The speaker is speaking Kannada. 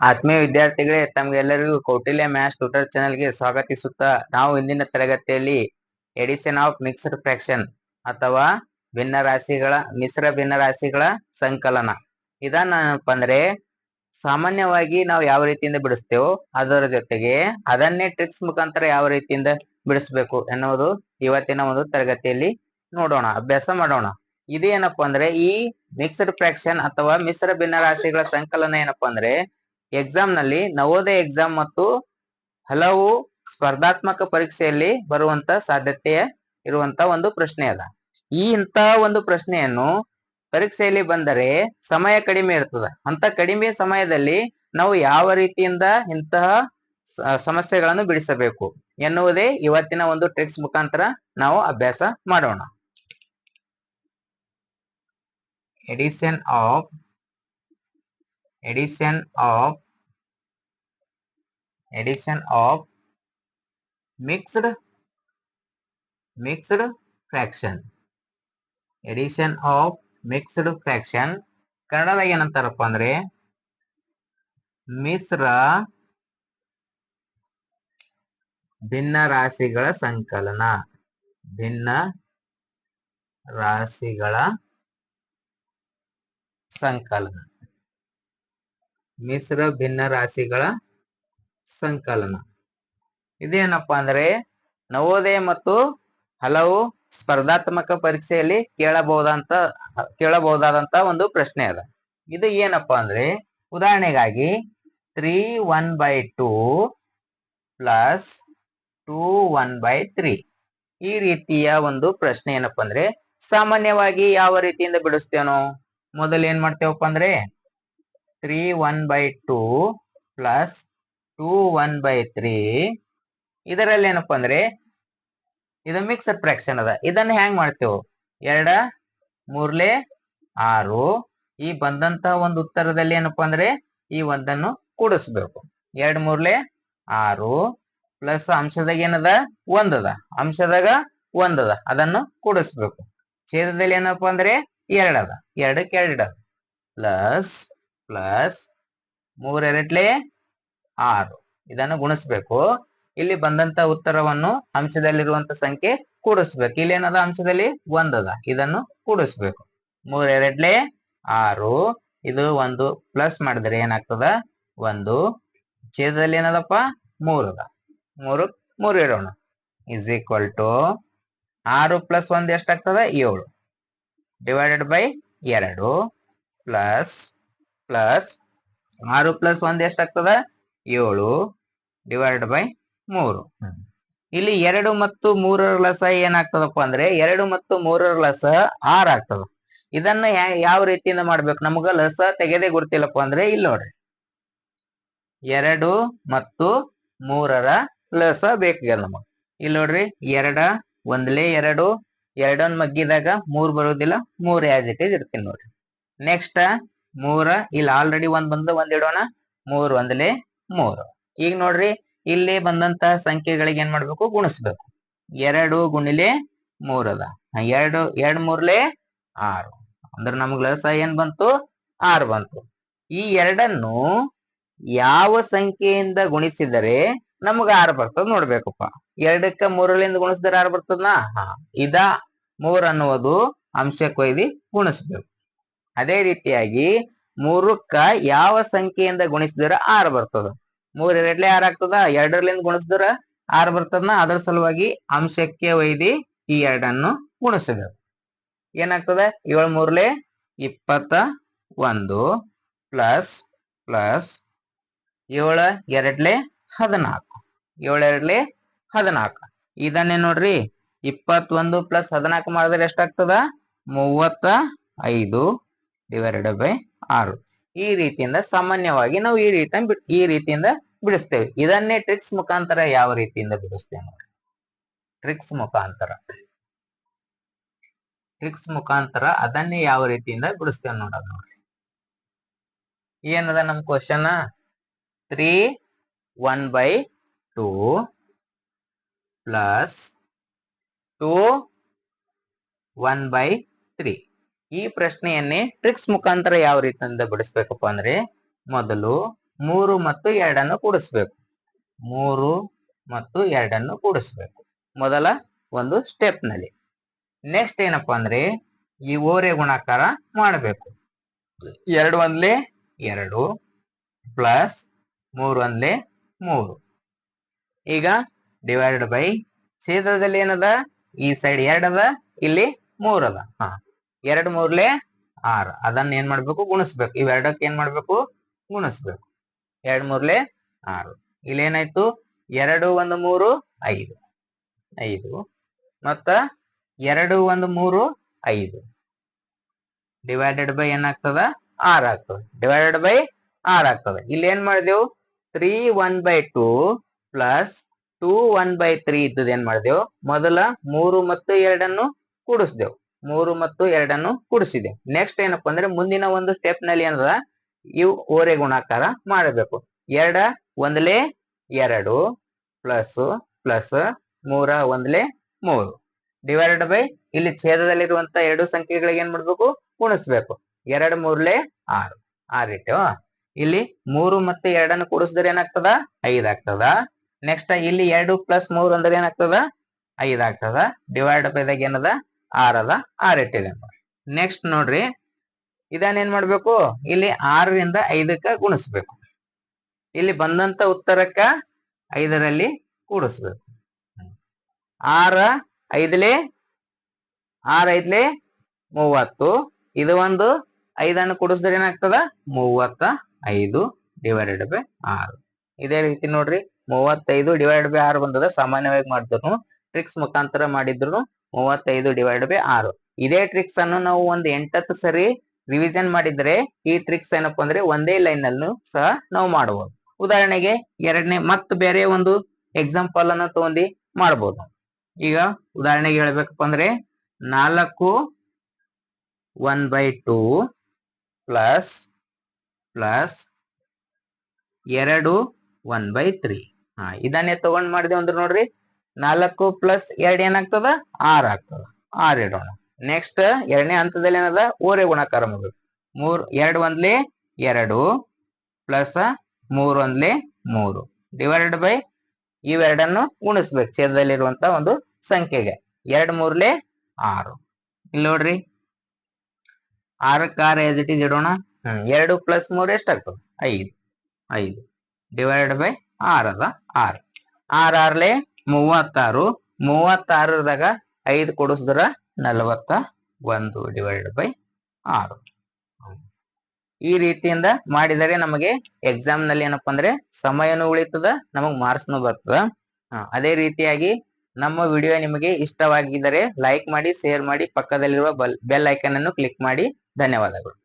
ಆತ್ಮೀಯ ವಿದ್ಯಾರ್ಥಿಗಳೇ, ತಮ್ಗೆಲ್ಲರಿಗೂ ಕೌಟಿಲ್ಯ ಮ್ಯಾಥ್ಸ್ ಟ್ಯೂಟರ್ ಚಾನೆಲ್ಗೆ ಸ್ವಾಗತಿಸುತ್ತಾ ನಾವು ಇಂದಿನ ತರಗತಿಯಲ್ಲಿ ಎಡಿಷನ್ ಆಫ್ ಮಿಕ್ಸ್ಡ್ ಫ್ರಾಕ್ಷನ್ ಅಥವಾ ಭಿನ್ನರಾಶಿಗಳ, ಮಿಶ್ರ ಭಿನ್ನರಾಶಿಗಳ ಸಂಕಲನ. ಇದನ್ನಪ್ಪ ಅಂದ್ರೆ, ಸಾಮಾನ್ಯವಾಗಿ ನಾವು ಯಾವ ರೀತಿಯಿಂದ ಬಿಡಿಸ್ತೇವೋ ಅದರ ಜೊತೆಗೆ ಅದನ್ನೇ ಟ್ರಿಕ್ಸ್ ಮುಖಾಂತರ ಯಾವ ರೀತಿಯಿಂದ ಬಿಡಿಸ್ಬೇಕು ಎನ್ನುವುದು ಇವತ್ತಿನ ಒಂದು ತರಗತಿಯಲ್ಲಿ ನೋಡೋಣ, ಅಭ್ಯಾಸ ಮಾಡೋಣ. ಇದೇನಪ್ಪ ಅಂದ್ರೆ, ಈ ಮಿಕ್ಸ್ಡ್ ಫ್ರಾಕ್ಷನ್ ಅಥವಾ ಮಿಶ್ರ ಭಿನ್ನರಾಶಿಗಳ ಸಂಕಲನ ಏನಪ್ಪಾ ಅಂದ್ರೆ ಎಕ್ಸಾಮ್ನಲ್ಲಿ ನವೋದಯ ಎಕ್ಸಾಮ್ ಮತ್ತು ಹಲವು ಸ್ಪರ್ಧಾತ್ಮಕ ಪರೀಕ್ಷೆಯಲ್ಲಿ ಬರುವಂತ ಸಾಧ್ಯತೆ ಇರುವಂತ ಒಂದು ಪ್ರಶ್ನೆ ಅದ. ಈ ಇಂತಹ ಒಂದು ಪ್ರಶ್ನೆಯನ್ನು ಪರೀಕ್ಷೆಯಲ್ಲಿ ಬಂದರೆ ಸಮಯ ಕಡಿಮೆ ಇರ್ತದ. ಅಂತ ಕಡಿಮೆ ಸಮಯದಲ್ಲಿ ನಾವು ಯಾವ ರೀತಿಯಿಂದ ಇಂತಹ ಸಮಸ್ಯೆಗಳನ್ನು ಬಿಡಿಸಬೇಕು ಎನ್ನುವುದೇ ಇವತ್ತಿನ ಒಂದು ಟ್ರಿಕ್ಸ್ ಮುಖಾಂತರ ನಾವು ಅಭ್ಯಾಸ ಮಾಡೋಣ. Addition of addition of addition of mixed mixed fraction addition of mixed fraction ಕನ್ನಡದಾಗ ಏನಂತಾರಪ್ಪ ಅಂದ್ರೆ, ಮಿಶ್ರ ಭಿನ್ನ ರಾಶಿಗಳ ಸಂಕಲನ. ಭಿನ್ನ ರಾಶಿಗಳ ಸಂಕಲನ. ಮಿಶ್ರ ಭಿನ್ನ ರಾಶಿಗಳ ಸಂಕಲನ. ಇದೇನಪ್ಪ ಅಂದ್ರೆ ನವೋದಯ ಮತ್ತು ಹಲವು ಸ್ಪರ್ಧಾತ್ಮಕ ಪರೀಕ್ಷೆಯಲ್ಲಿ ಕೇಳಬಹುದಂತ, ಕೇಳಬಹುದಾದಂತ ಒಂದು ಪ್ರಶ್ನೆ ಅದ. ಇದು ಏನಪ್ಪಾ ಅಂದ್ರೆ ಉದಾಹರಣೆಗಾಗಿ three one by two plus two one by three ಈ ರೀತಿಯ ಒಂದು ಪ್ರಶ್ನೆ ಏನಪ್ಪಾ ಅಂದ್ರೆ ಸಾಮಾನ್ಯವಾಗಿ ಯಾವ ರೀತಿಯಿಂದ ಬಿಡಿಸ್ತೇವೋ? ಮೊದಲು ಏನ್ ಮಾಡ್ತೇವಪ್ಪ ಅಂದ್ರೆ three one by two plus two one by three ಇದರಲ್ಲಿ ಏನಪ್ಪಾ ಅಂದ್ರೆ, ಇದು ಮಿಕ್ಸ್ಡ್ ಫ್ರ್ಯಾಕ್ಷನ್ ಅದ. ಇದನ್ನ ಹೆಂಗ್ ಮಾಡ್ತೇವೆ. ಎರಡ, ಮೂರ್ಲೆ, ಆರು. ಈ ಬಂದಂತಹ ಒಂದು ಉತ್ತರದಲ್ಲಿ ಏನಪ್ಪಾ ಅಂದ್ರೆ, ಈ ಒಂದನ್ನು ಕೂಡಿಸ್ಬೇಕು. ಎರಡ್, ಮೂರ್ಲೆ, ಆರು. ಪ್ಲಸ್ ಅಂಶದಾಗ ಏನದ? ಒಂದದ. ಅಂಶದಾಗ ಒಂದದ. ಅದನ್ನು ಕೂಡಿಸ್ಬೇಕು. ಛೇದದಲ್ಲಿ ಏನಪ್ಪಾ ಅಂದ್ರೆ, ಎರಡದ. ಎರಡಕ್ಕೆ ಎರಡ ಪ್ಲಸ್ ಪ್ಲಸ್ ಮೂರೆರಡ್ಲೆ ಆರು. ಇದನ್ನು ಗುಣಿಸ್ಬೇಕು. ಇಲ್ಲಿ ಬಂದಂತ ಉತ್ತರವನ್ನು ಅಂಶದಲ್ಲಿರುವಂತ ಸಂಖ್ಯೆ ಕೂಡಿಸ್ಬೇಕು. ಇಲ್ಲಿ ಏನದ ಅಂಶದಲ್ಲಿ? ಒಂದದ. ಇದನ್ನು ಕೂಡಿಸ್ಬೇಕು. ಮೂರೆರಡ್ಲೆ ಆರು. ಇದು ಒಂದು ಪ್ಲಸ್ ಮಾಡಿದ್ರೆ ಏನಾಗ್ತದ? ಒಂದು. ಛೇದದಲ್ಲಿ ಏನದಪ್ಪ? ಮೂರದ. ಮೂರು ಮೂರು ಇಡೋಣ. ಇಸ್ ಈಕ್ವಲ್ ಟು ಆರು ಪ್ಲಸ್ ಒಂದ್ ಎಷ್ಟಾಗ್ತದ? ಏಳು. ಡಿವೈಡೆಡ್ ಬೈ ಎರಡು. ಪ್ಲಸ್ ಪ್ಲಸ್ ಆರು ಪ್ಲಸ್ ಒಂದ್ ಎಷ್ಟಾಗ್ತದ? ಏಳು ಡಿವೈಡ್ ಬೈ ಮೂರು. ಇಲ್ಲಿ ಎರಡು ಮತ್ತು ಮೂರರ ಲಸ ಏನಾಗ್ತದಪ್ಪ ಅಂದ್ರೆ ಎರಡು ಮತ್ತು ಮೂರರ ಲಸ ಆರ್ ಆಗ್ತದ. ಇದನ್ನ ಯಾವ ರೀತಿಯಿಂದ ಮಾಡ್ಬೇಕು? ನಮಗ ಲಸ ತೆಗೆದೇ ಗೊತ್ತಿಲ್ಲಪ್ಪ ಅಂದ್ರೆ ಇಲ್ಲಿ ನೋಡ್ರಿ. ಎರಡು ಮತ್ತು ಮೂರರ ಲಸ ಬೇಕಾಗ್ಯದ ನಮಗ. ಇಲ್ಲಿ ನೋಡ್ರಿ, ಎರಡ, ಒಂದ್ಲೇ ಎರಡು ಎರಡನ್ ಮಗ್ಗಿದಾಗ ಮೂರ್ ಬರೋದಿಲ್ಲ, ಮೂರ್ ಇಸ್ ಇರ್ತೀನಿ ನೋಡ್ರಿ. ನೆಕ್ಸ್ಟ್ ಮೂರ. ಇಲ್ಲಿ ಆಲ್ರೆಡಿ ಒಂದ್ ಬಂದು ಒಂದ್ ಇಡೋಣ. ಮೂರ್ ಒಂದ್ಲೆ ಮೂರು. ಈಗ ನೋಡ್ರಿ, ಇಲ್ಲಿ ಬಂದಂತ ಸಂಖ್ಯೆಗಳಿಗೆ ಏನ್ ಮಾಡ್ಬೇಕು? ಗುಣಿಸ್ಬೇಕು. ಎರಡು ಗುಣಿಲೆ ಮೂರದ ಎರಡು, ಎರಡ್ ಮೂರ್ಲೆ ಆರು. ಅಂದ್ರೆ ನಮಗ್ ಲಸ ಏನ್ ಬಂತು? ಆರು ಬಂತು. ಈ ಎರಡನ್ನು ಯಾವ ಸಂಖ್ಯೆಯಿಂದ ಗುಣಿಸಿದರೆ ನಮಗ ಆರು ಬರ್ತದ ನೋಡ್ಬೇಕಪ್ಪ. ಎರಡಕ್ಕ ಮೂರಲಿಂದ ಗುಣಿಸಿದ್ರೆ ಆರು ಬರ್ತದನಾ? ಹಾ. ಇದ ಮೂರ್ ಅನ್ನುವುದು ಒಯ್ದು ಗುಣಿಸ್ಬೇಕು. ಅದೇ ರೀತಿಯಾಗಿ ಮೂರಕ್ಕ ಯಾವ ಸಂಖ್ಯೆಯಿಂದ ಗುಣಿಸಿದ್ರ ಆರ್ ಬರ್ತದ. ಮೂರ್ ಎರಡ್ಲೆ ಆರ್ ಆಗ್ತದ ಎರಡರ್ಲಿಂದ ಗುಣಿಸಿದ್ರ ಆರ್ ಬರ್ತದನ, ಅದರ ಸಲುವಾಗಿ ಅಂಶಕ್ಕೆ ಒಯ್ದಿ ಈ ಎರಡನ್ನು ಗುಣಿಸಬೇಕು. ಏನಾಗ್ತದ? ಏಳ್ ಮೂರ್ಲೆ ಇಪ್ಪತ್ತ ಒಂದು ಪ್ಲಸ್ ಪ್ಲಸ್ ಏಳ ಎರಡ್ಲೆ ಹದಿನಾಲ್ಕು. ಏಳ ಎರಡ್ಲೆ ಹದಿನಾಲ್ಕು. ಇದನ್ನೇ ನೋಡ್ರಿ, ಇಪ್ಪತ್ತೊಂದು ಪ್ಲಸ್ ಹದಿನಾಲ್ಕು ಮಾಡಿದ್ರೆ ಎಷ್ಟಾಗ್ತದ? ಮೂವತ್ತ ಐದು ಡಿವೈಡೆಡ್ ಬೈ ಆರು. ಈ ರೀತಿಯಿಂದ ಸಾಮಾನ್ಯವಾಗಿ ನಾವು ಈ ರೀತಿ ಈ ರೀತಿಯಿಂದ ಬಿಡಿಸ್ತೇವೆ. ಇದನ್ನೇ ಟ್ರಿಕ್ಸ್ ಮುಖಾಂತರ ಯಾವ ರೀತಿಯಿಂದ ಬಿಡಿಸ್ತೇವೆ ನೋಡಿ. ಟ್ರಿಕ್ಸ್ ಮುಖಾಂತರ. ಟ್ರಿಕ್ಸ್ ಮುಖಾಂತರ ಅದನ್ನೇ ಯಾವ ರೀತಿಯಿಂದ ಬಿಡಿಸ್ತೇವೆ ನೋಡೋದು ನೋಡ್ರಿ ಏನದ ನಮ್ question three one by two plus two one by three ಈ ಪ್ರಶ್ನೆಯನ್ನೇ ಟ್ರಿಕ್ಸ್ ಮುಖಾಂತರ ಯಾವ ರೀತಿಯಿಂದ ಬಿಡಿಸ್ಬೇಕಪ್ಪ ಅಂದ್ರೆ ಮೊದಲು ಮೂರು ಮತ್ತು ಎರಡನ್ನು ಕೂಡಿಸ್ಬೇಕು. ಮೂರು ಮತ್ತು ಎರಡನ್ನು ಕೂಡಿಸ್ಬೇಕು. ಮೊದಲ ಒಂದು ಸ್ಟೆಪ್ನಲ್ಲಿ. ನೆಕ್ಸ್ಟ್ ಏನಪ್ಪಾ ಅಂದ್ರೆ ಈ ಓರೆ ಗುಣಾಕಾರ ಮಾಡಬೇಕು. ಎರಡು ಒಂದ್ಲೆ ಎರಡು ಪ್ಲಸ್ ಮೂರು ಒಂದ್ಲೆ ಮೂರು. ಈಗ ಡಿವೈಡೆಡ್ ಬೈ ಛೇದದಲ್ಲಿ ಏನದ? ಈ ಸೈಡ್ ಎರಡದ, ಇಲ್ಲಿ ಮೂರದ. ಹಾ. ಎರಡ್ ಮೂರ್ಲೆ ಆರ್. ಅದನ್ನ ಏನ್ ಮಾಡ್ಬೇಕು? ಗುಣಿಸ್ಬೇಕು. ಇವೆರಡಕ್ಕೆ ಏನ್ ಮಾಡ್ಬೇಕು? ಗುಣಿಸ್ಬೇಕು. ಎರಡ್ ಮೂರ್ಲೆ ಆರು. ಇಲ್ಲಿ ಏನಾಯ್ತು ಎರಡು, ಒಂದು, ಮೂರು, ಐದು. ಐದು. ಮತ್ತ ಎರಡು, ಒಂದು, ಮೂರು, ಐದು. ಡಿವೈಡೆಡ್ ಬೈ ಏನಾಗ್ತದ ಆರ್ ಆಗ್ತದ. ಡಿವೈಡೆಡ್ ಬೈ ಆರ್ ಆಗ್ತದ. ಇಲ್ಲಿ ಏನ್ ಮಾಡಿದೆವು? Three one by two plus two one by three ಇದ್ದದ ಏನ್ ಮಾಡಿದೆವು? ಮೊದಲ ಮೂರು ಮತ್ತು ಎರಡನ್ನು ಕೂಡಿಸ್ದೆವು. ಮೂರು ಮತ್ತು ಎರಡನ್ನು ಕೂಡಿಸಿದೆ. ನೆಕ್ಸ್ಟ್ ಏನಪ್ಪಾ ಅಂದ್ರೆ ಮುಂದಿನ ಒಂದು ಸ್ಟೆಪ್ನಲ್ಲಿ ಏನದ? ಇವು ಓರೆ ಗುಣಾಕಾರ ಮಾಡಬೇಕು. ಎರಡ ಒಂದ್ಲೆ ಎರಡು ಪ್ಲಸ್ ಪ್ಲಸ್ ಮೂರ ಒಂದ್ಲೆ ಮೂರು. ಡಿವೈಡೆಡ್ ಬೈ ಇಲ್ಲಿ ಛೇದದಲ್ಲಿರುವಂತ ಎರಡು ಸಂಖ್ಯೆಗಳಿಗೆ ಏನ್ ಮಾಡ್ಬೇಕು? ಗುಣಿಸ್ಬೇಕು. ಎರಡ್ ಮೂರ್ಲೆ ಆರು. ಆರ್ ಇಟ್ಟು ಇಲ್ಲಿ ಮೂರು ಮತ್ತೆ ಎರಡನ್ನು ಕೂಡಿಸಿದ್ರೆ ಏನಾಗ್ತದ? ಐದ್ ಆಗ್ತದ. ನೆಕ್ಸ್ಟ್ ಇಲ್ಲಿ ಎರಡು ಪ್ಲಸ್ ಮೂರ್ ಅಂದ್ರೆ ಏನಾಗ್ತದ? ಐದ್ ಆಗ್ತದ. ಡಿವೈಡ್ ಬೈದಾಗ ಏನದ? ಆರ್ ಅದ ಆರ್ ಇಟ್ಟಿದೆ ನೆಕ್ಸ್ಟ್ ನೋಡ್ರಿ. ಇದನ್ನ ಏನ್ ಮಾಡ್ಬೇಕು? ಇಲ್ಲಿ ಆರರಿಂದ ಐದಕ್ಕ ಗುಣಿಸ್ಬೇಕು. ಇಲ್ಲಿ ಬಂದಂತ ಉತ್ತರಕ್ಕ ಐದರಲ್ಲಿ ಕೂಡಿಸ್ಬೇಕು. ಆರ ಐದ್ಲೆ, ಆರ್ ಐದ್ಲೆ ಮೂವತ್ತು. ಇದು ಒಂದು ಐದನ್ನು ಕೂಡಿಸಿದ್ರೆ ಏನಾಗ್ತದ? ಮೂವತ್ತ ಐದು ಡಿವೈಡೆಡ್ ಬೈ ಆರು. ಇದೇ ರೀತಿ ನೋಡ್ರಿ, ಮೂವತ್ತೈದು ಡಿವೈಡ್ ಬೈ ಆರು ಬಂದದ, ಸಾಮಾನ್ಯವಾಗಿ ಮಾಡಿದ್ರು. ಟ್ರಿಕ್ಸ್ ಮುಖಾಂತರ ಮಾಡಿದ್ರು. ಮೂವತ್ತೈದು ಡಿವೈಡ್ ಬೈ ಆರು. ಇದೇ ಟ್ರಿಕ್ಸ್ ಅನ್ನು ನಾವು ಒಂದು ಎಂಟತ್ತು ಸರಿ ರಿವಿಷನ್ ಮಾಡಿದ್ರೆ ಈ ಟ್ರಿಕ್ಸ್ ಏನಪ್ಪಾ ಅಂದ್ರೆ ಒಂದೇ ಲೈನ್ ಅಲ್ಲೂ ಸಹ ನಾವು ಮಾಡಬಹುದು ಉದಾಹರಣೆಗೆ ಎರಡನೇ ಮತ್ತೆ ಬೇರೆ ಒಂದು ಎಕ್ಸಾಂಪಲ್ ಅನ್ನ ತಗೊಂಡಿ ಮಾಡಬಹುದು ಈಗ ಉದಾಹರಣೆಗೆ ಹೇಳ್ಬೇಕಪ್ಪ ಅಂದ್ರೆ ನಾಲ್ಕು one by two plus plus ಎರಡು ಒನ್ ಬೈ ತ್ರೀ ಹಾ, ಇದನ್ನೇ ತಗೊಂಡ್ ಮಾಡಿದೆ ಅಂದ್ರೆ ನೋಡ್ರಿ ನಾಲ್ಕು ಪ್ಲಸ್ ಎರಡ್ ಏನಾಗ್ತದ? ಆರ್ ಆಗ್ತದ. ಆರ್ ಇಡೋಣ. ನೆಕ್ಸ್ಟ್ ಎರಡನೇ ಹಂತದಲ್ಲಿ ಏನದ? ಓರೆ ಗುಣಾಕಾರ ಮಾಡ್ಬೇಕು ಮೂರ್, ಎರಡ್ ಒಂದ್ಲಿ ಎರಡು ಪ್ಲಸ್ ಮೂರ್ ಒಂದ್ಲಿ ಮೂರು. ಡಿವೈಡೆಡ್ ಬೈ ಇವೆರಡನ್ನು ಗುಣಿಸ್ಬೇಕು. ಛೇದದಲ್ಲಿರುವಂತ ಒಂದು ಸಂಖ್ಯೆಗೆ. ಎರಡ್ ಮೂರ್ಲೆ ಆರು. ಇಲ್ಲಿ ನೋಡ್ರಿ. ಆರಕ್ಕೆ ಕಾರ ಎಸ್ ಇಟ್ ಇಡೋಣ. ಹ್ಮ್, ಎರಡು ಪ್ಲಸ್ ಮೂರ್ ಎಷ್ಟಾಗ್ತದೆ ಐದು. ಐದು. ಡಿವೈಡೆಡ್ ಬೈ ಆರ್ ಅದ? ಆರ್. ಆರ್ ಆರ್ಲೆ ಮೂವತ್ತಾರು ಮೂವತ್ತಾರದಾಗ ಐದು ಕೊಡಿಸಿದ್ರ ನಲವತ್ತ ಒಂದು ಡಿವೈಡ್ ಬೈ ಆರು. ಈ ರೀತಿಯಿಂದ ಮಾಡಿದರೆ ನಮಗೆ ಎಕ್ಸಾಮ್ನಲ್ಲಿ ಏನಪ್ಪಾ ಅಂದ್ರೆ ಸಮಯನೂ ಉಳಿತದ, ನಮಗ್ ಮಾರ್ಕ್ಸ್ನು ಬರ್ತದ. ಅದೇ ರೀತಿಯಾಗಿ ನಮ್ಮ ವಿಡಿಯೋ ನಿಮಗೆ ಇಷ್ಟವಾಗಿದ್ದರೆ ಲೈಕ್ ಮಾಡಿ ಶೇರ್ ಮಾಡಿ, ಪಕ್ಕದಲ್ಲಿರುವ ಬೆಲ್ ಐಕನ್ ಅನ್ನು ಕ್ಲಿಕ್ ಮಾಡಿ. ಧನ್ಯವಾದಗಳು.